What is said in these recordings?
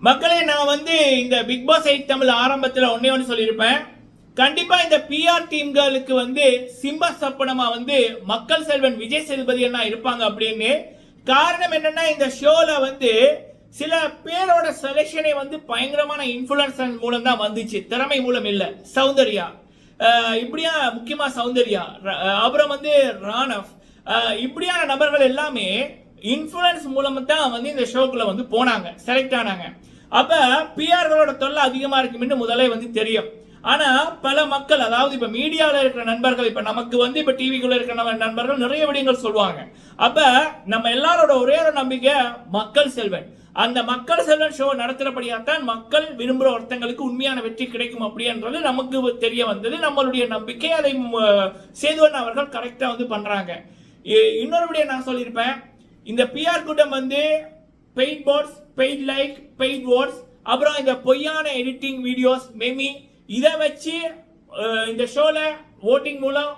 மக்களே நான் வந்து இந்த பிக் பாஸ் எயிட் தமிழ் ஆரம்பத்தில் ஒன்றே ஒன்று சொல்லியிருப்பேன். கண்டிப்பாக இந்த பிஆர் டீம்களுக்கு வந்து சிம்ப சப்பனமாக வந்து மக்கள் செல்வன் விஜய் சேதுபதி என்ன இருப்பாங்க அப்படின்னு. காரணம் என்னன்னா இந்த ஷோவில் வந்து சில பேரோட செலெக்ஷனே வந்து பயங்கரமான இன்ஃபுளுசன் மூலம் தான் வந்துச்சு. திறமை மூலம் இல்லை சௌந்தர்யா. இப்படியா முக்கியமாக சௌந்தர்யா. ர- அப்புறம் வந்து ராணவ். இப்படியான நபர்கள் எல்லாமே இன்ஃப்ளூயன்ஸ் மூலமாக தான் வந்து இந்த ஷோக்குள்ளே வந்து போனாங்க செலக்ட் ஆனாங்க. அப்போ பிஆர்களோட தொல்லை அதிகமாக இருக்குன்னு முதலே வந்து தெரியும். ஆனால் பல மக்கள் அதாவது இப்போ மீடியாவில் இருக்கிற நண்பர்கள் இப்போ நமக்கு வந்து இப்போ டிவிக்குள்ள இருக்கிற நம்ம நண்பர்கள் நிறைய விடயங்கள் சொல்லுவாங்க. அப்போ நம்ம எல்லாரோட ஒரே ஒரு நம்பிக்கை மக்கள் செல்வன். அந்த மக்கள் செல்வன் ஷோ நடத்துகிறபடியாகத்தான் மக்கள் விரும்புகிற ஒருத்தங்களுக்கு உண்மையான வெற்றி கிடைக்கும் அப்படின்றது நமக்கு தெரிய வந்தது. நம்மளுடைய நம்பிக்கை அதை சேதுவன் அவர்கள் கரெக்டாக வந்து பண்ணுறாங்க இ- இன்னொரு விடயம் நான் சொல்லியிருப்பேன். இந்த பிஆர் கூட்டம் வந்து paint boards paid like paid words அப்புறம் இந்த பொய்யான எடிட்டிங் வீடியோஸ் மெமி இதை வச்சு இந்த ஷோவில் ஓட்டிங் மூலம்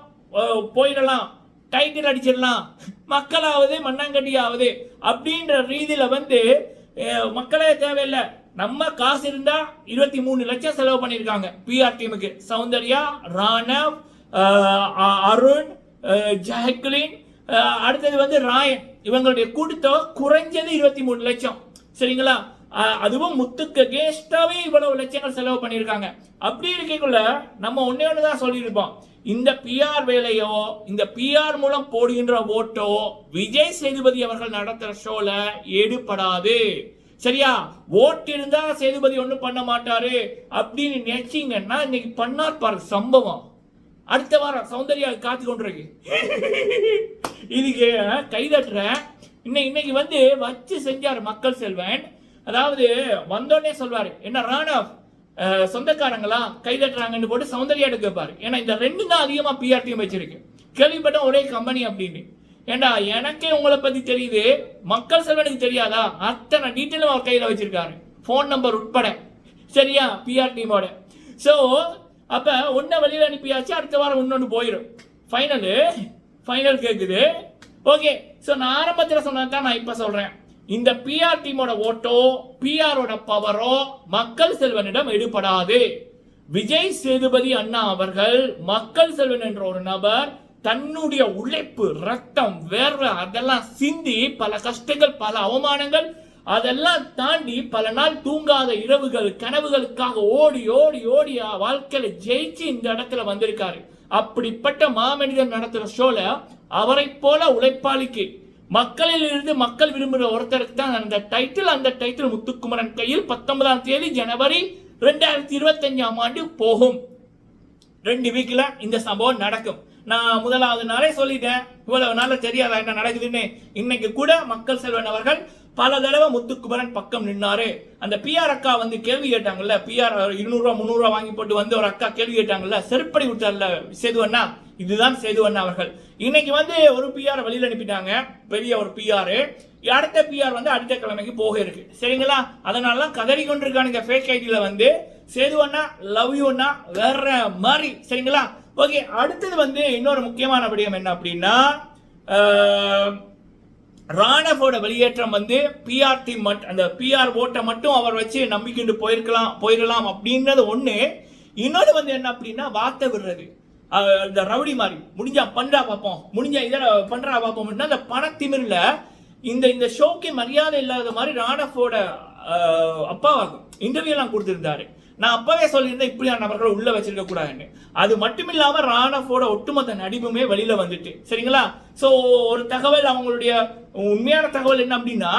போயிடலாம். டைட்டில் அடிச்சிடலாம். மக்களாவது மண்ணாங்கட்டியாவது அப்படின்ற ரீதியில் வந்து மக்களே தேவையில்லை. நம்ம காசு இருந்தா இருபத்தி மூணு லட்சம் செலவு பண்ணியிருக்காங்க. பிஆர் டீமுக்கு சௌந்தர்யா ராணவ் அ- அருண் ஜஹக்லின் அடுத்தது வந்து ராயன். இவங்களுடைய கூட்டத்தொகை குறைஞ்சது இருபத்தி மூணு லட்சம். சரிங்களா? அதுவும் முத்துக்கு கேஸ்டாவே இவ்வளவு லட்சங்கள் செலவு பண்ணியிருக்காங்க. அப்படி இருக்கக்குள்ள நம்ம ஒன்னே ஒன்று தான் சொல்லியிருப்போம். இந்த பிஆர் வேலையோ இந்த பிஆர் மூலம் போடுகின்ற ஓட்டோ விஜய் சேதுபதி அவர்கள் நடத்துகிற ஷோல எடுபடாது சரியா? ஓட்டு இருந்தா சேதுபதி ஒன்றும் பண்ண மாட்டாரு. அப்படின்னு நினைச்சிங்கன்னா இன்னைக்கு பண்ணார் பாரு சம்பவம். அடுத்த வாரம் சௌந்தர்யா காத்து கொண்டிருக்கு. இதுக்கு கைதட்டுறேன் இன்னைக்கு இன்னைக்கு வந்து வச்சு செஞ்சார் மக்கள் செல்வன். அதாவது வந்தோடனே சொல்வார் என்ன ராணவ் சொந்தக்காரங்களாம் சொந்தக்காரங்களா? கைதட்டுறாங்கன்னு போட்டு சௌந்தர்யாட்ட கேட்பார் ஏன்னா இந்த ரெண்டு தான் அதிகமாக பிஆர்டிஎம் வச்சிருக்கு. கேள்விப்பட்ட ஒரே கம்பெனி அப்படின்னு. ஏண்டா எனக்கே உங்களை பத்தி தெரியுது. மக்கள் செல்வனுக்கு தெரியாதா? அத்தனை டீட்டெயிலும் அவர் கையில் வச்சிருக்காரு. ஃபோன் நம்பர் உட்பட. சரியா? பிஆர்டிஎமோட ஸோ அப்போ ஒன்றை வழியில் அனுப்பியாச்சு அடுத்த வாரம் இன்னொன்று போயிடும் ஃபைனலு ஃபைனல் கேட்குது ஓகே ஸோ நான் ஆரம்பத்தில் சொன்னது தான் நான் இப்போ சொல்றேன். இந்த பிஆர் டீமோட ஓட்டோ பிஆரோட பவரோ மக்கள் செல்வனிடம் எடுபடாது. விஜய் சேதுபதி அண்ணா அவர்கள் மக்கள் செல்வன் என்ற ஒரு நபர் தன்னுடைய உழைப்பு ரத்தம் வேர்வை அதெல்லாம் சிந்தி பல கஷ்டங்கள் பல அவமானங்கள் அதெல்லாம் தாண்டி பல நாள் தூங்காத இரவுகள் கனவுகளுக்காக ஓடி ஓடி ஓடி வாழ்க்கையில ஜெயிச்சு இந்த இடத்துல வந்திருக்காரு. அப்படிப்பட்ட மாமனிதன் நடத்துற ஷோல அவரைப் போல உழைப்பாளிக்கு. மக்களில் இருந்து மக்கள் விரும்புகிற ஒருத்தருக்கு தான் அந்த டைட்டில் அந்த டைட்டில் முத்துக்குமரன் கையில் பத்தொன்பதாம் தேதி ஜனவரி ரெண்டாயிரத்தி இருபத்தஞ்சாம் ஆண்டு போகும். ரெண்டு வீக்கில் இந்த சம்பவம் நடக்கும். நான் முதலாவது நாளே சொல்லிட்டேன். இவ்வளவு நாளில் தெரியாதா என்ன நடக்குதுன்னு. இன்னைக்கு கூட மக்கள் செல்வன் அவர்கள் பல தடவை முத்துக்குமரன் பக்கம் நின்னாரு. அந்த பிஆர் அக்கா வந்து கேள்வி கேட்டாங்கல்ல பிஆர் இருநூறுவா முந்நூறுவா வாங்கி போட்டு வந்து ஒரு அக்கா கேள்வி கேட்டாங்கல்ல செருப்படி விட்டார்ல சேதுவண்ணா. இதுதான் சேதுவண்ணா அவர்கள். இன்னைக்கு வந்து ஒரு பிஆர் வெளியில் அனுப்பிட்டாங்க. பெரிய ஒரு பிஆர் அடுத்த பிஆர் வந்து அடுத்த கிழமைக்கு போக இருக்கு. சரிங்களா? அதனால தான் கதறி கொண்டிருக்கானுங்க ஃபேக் ஐடியில் வந்து. சேதுவண்ணா லவ் யூ அண்ணா வேற மாதிரி. சரிங்களா? ஓகே அடுத்தது வந்து இன்னொரு முக்கியமான விடயம் என்ன அப்படின்னா ராணவோட வெளியேற்றம் வந்து பிஆர் டீம் மட் அந்த பிஆர் ஓட்டை மட்டும் அவர் வச்சு நம்பிக்கிட்டு போயிருக்கலாம் போயிடலாம் அப்படின்றது ஒன்று இன்னொன்று வந்து என்ன அப்படின்னா வார்த்தை விடுறது. இந்த ரவுடி மாதிரி. முடிஞ்சா பண்றா பார்ப்போம். முடிஞ்சா இதில் பண்றா பார்ப்போம். அந்த பணத்திமிரில் இந்த இந்த ஷோக்கு மரியாதை இல்லாத மாதிரி ராணஃபோட அப்பாவாகும் இன்டர்வியூலாம் கொடுத்துருந்தாரு. நான் அப்பவே சொல்லியிருந்தேன் இப்படியான நபர்களை உள்ள வச்சிருக்க கூடாதுன்னு. அது மட்டும் இல்லாம ராணஃபோட ஒட்டுமொத்த நடிப்புமே வெளியில வந்துட்டு. சரிங்களா? சோ ஒரு தகவல் அவங்களுடைய உண்மையான தகவல் என்ன அப்படின்னா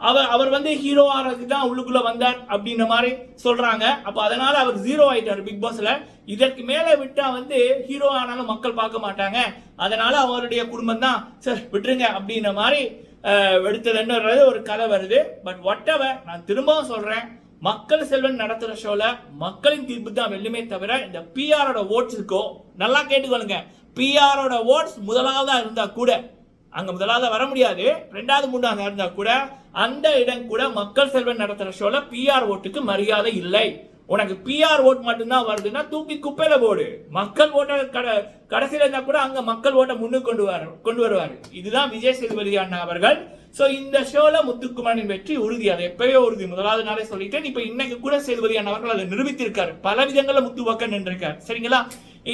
அவர் அவர் வந்து ஹீரோ ஆகிறதுக்கு தான் உள்ளுக்குள்ள வந்தார் அப்படின்ற மாதிரி சொல்றாங்க. அப்போ அதனால அவர் ஜீரோ ஆயிட்டார் பிக் பாஸ்ல இதற்கு மேல விட்டா வந்து ஹீரோ ஆனாலும் மக்கள் பார்க்க மாட்டாங்க. அதனால அவருடைய குடும்பம் தான் சார் விட்டுருங்க அப்படின்ற மாதிரி அஹ், எடுத்ததுன்றது ஒரு கதை வருது. பட் whatever நான் திரும்பவும் சொல்றேன். மக்கள் செல்வன் நடத்துகிற ஷோவில் மக்களின் தீர்ப்பு தான் வெல்லுமே தவிர இந்த பிஆரோட ஓட்ஸ் இருக்கோ நல்லா கேட்டுக்கொள்ளுங்க. பிஆரோட ஓட்ஸ் முதலாவதாக இருந்தால் கூட அங்கே முதலாவது வர முடியாது. ரெண்டாவது மூணாவது இருந்தால் கூட அந்த இடம் கூட மக்கள் செல்வன் நடத்துகிற ஷோவில் பிஆர் ஓட்டுக்கு மரியாதை இல்லை. உனக்கு பிஆர் ஓட் மட்டும்தான் வருதுன்னா தூக்கி குப்பையில போடு. மக்கள் ஓட்ட கட கடைசியில் இருந்தால் கூட அங்கே மக்கள் ஓட்ட முன்னுக்கு கொண்டு வர கொண்டு வருவார். இதுதான் விஜய் சேதுபதி அண்ணா அவர்கள். ஸோ இந்த ஷோவில் முத்துக்குமாரின் வெற்றி உறுதி. அது எப்பயோ உறுதி. முதலாவது நாளே சொல்லிட்டேன். இப்போ இன்னைக்கு கூட சேதுபதி அண்ணா அவர்கள் அதை நிரூபித்திருக்காரு. பல விதங்களில் முத்து பக்கம் நின்றிருக்காரு. சரிங்களா?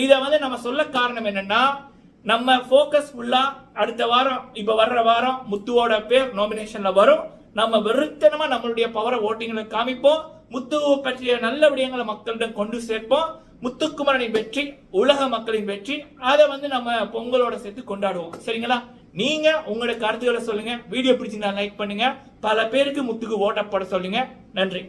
இதை வந்து நம்ம சொல்ல காரணம் என்னன்னா நம்ம ஃபோக்கஸ் ஃபுல்லாக அடுத்த வாரம் இப்போ வர்ற வாரம் முத்துவோட பேர் நாமினேஷனில் வரும். நம்ம வெறுத்தனமாக நம்மளுடைய பவரை ஓட்டிங்களை காமிப்போம். முத்துவை பற்றிய நல்ல விடயங்களை மக்களிடம் கொண்டு சேர்ப்போம். முத்துக்குமரனின் வெற்றி உலக மக்களின் வெற்றி. அதை வந்து நம்ம பொங்கலோட சேர்த்து கொண்டாடுவோம். சரிங்களா? நீங்க உங்களோட கருத்துக்களை சொல்லுங்க. வீடியோ பிடிச்சிருந்தா லைக் பண்ணுங்க. பல பேருக்கு முத்துக்கு ஓட்டப்பட சொல்லுங்க. நன்றி.